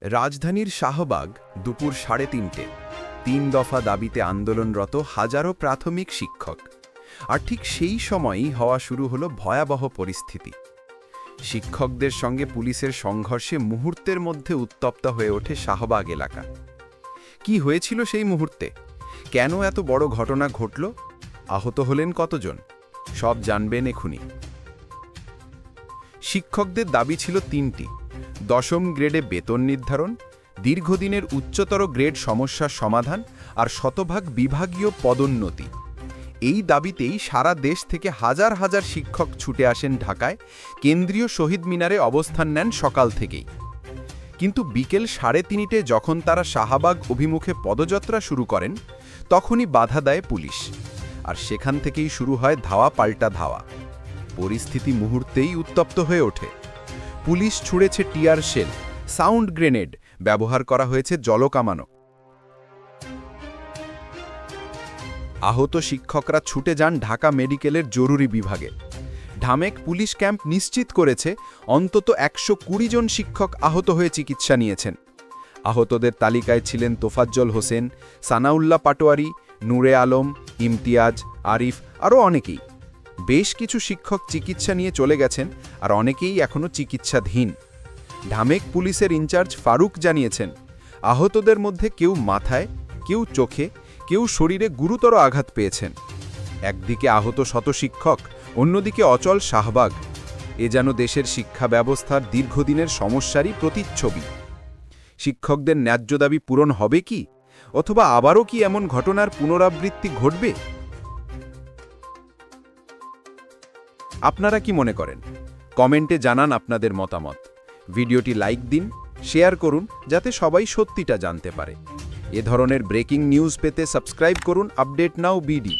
রাজধানীর শাহবাগ দুপুর সাড়ে তিনটে। তিন দফা দাবিতে আন্দোলনরত হাজারো প্রাথমিক শিক্ষক। আর ঠিক সেই সময়ই হওয়া শুরু হলো ভয়াবহ পরিস্থিতি। শিক্ষকদের সঙ্গে পুলিশের সংঘর্ষে মুহূর্তের মধ্যে উত্তপ্ত হয়ে ওঠে শাহবাগ এলাকা। কি হয়েছিল সেই মুহূর্তে? কেন এত বড় ঘটনা ঘটল? আহত হলেন কতজন? সব জানবেন এখুনি। শিক্ষকদের দাবি ছিল তিনটি। দশম গ্রেডে বেতন নির্ধারণ, দীর্ঘদিনের উচ্চতর গ্রেড সমস্যার সমাধান আর শতভাগ বিভাগীয় পদোন্নতি। এই দাবিতেই সারা দেশ থেকে হাজার হাজার শিক্ষক ছুটে আসেন ঢাকায়, কেন্দ্রীয় শহীদ মিনারে অবস্থান নেন সকাল থেকেই। কিন্তু বিকেল সাড়ে তিনটে যখন তারা শাহবাগ অভিমুখে পদযাত্রা শুরু করেন, তখনই বাধা দেয় পুলিশ। আর সেখান থেকেই শুরু হয় ধাওয়া পাল্টা ধাওয়া। পরিস্থিতি মুহূর্তেই উত্তপ্ত হয়ে ওঠে। পুলিশ ছুঁড়েছে টিয়ার শেল, সাউন্ড গ্রেনেড ব্যবহার করা হয়েছে জলকামানো। আহত শিক্ষকরা ছুটে যান ঢাকা মেডিকেলের জরুরি বিভাগে। ঢামেক পুলিশ ক্যাম্প নিশ্চিত করেছে অন্তত একশো কুড়ি জন শিক্ষক আহত হয়ে চিকিৎসা নিয়েছেন। আহতদের তালিকায় ছিলেন তোফাজ্জল হোসেন, সানাউল্লাহ পাটোয়ারি, নূরে আলম, ইমতিয়াজ, আরিফ, আরও অনেকেই। বেশ কিছু শিক্ষক চিকিৎসা নিয়ে চলে গেছেন আর অনেকেই এখনও চিকিৎসাধীন। ঢামেক পুলিশের ইনচার্জ ফারুক জানিয়েছেন, আহতদের মধ্যে কেউ মাথায়, কেউ চোখে, কেউ শরীরে গুরুতর আঘাত পেয়েছেন। একদিকে আহত শত শিক্ষক, অন্যদিকে অচল শাহবাগ। এ যেন দেশের শিক্ষা ব্যবস্থার দীর্ঘদিনের সমস্যারই প্রতিচ্ছবি। শিক্ষকদের ন্যায্য দাবি পূরণ হবে কি? অথবা আবারও কি এমন ঘটনার পুনরাবৃত্তি ঘটবে? আপনারা কি মনে করেন? কমেন্টে জানান আপনাদের মতামত। ভিডিওটি লাইক দিন, শেয়ার করুন, যাতে সবাই সত্যিটা জানতে পারে। এ ধরনের ব্রেকিং নিউজ পেতে সাবস্ক্রাইব করুন, আপডেট নাও বিডি।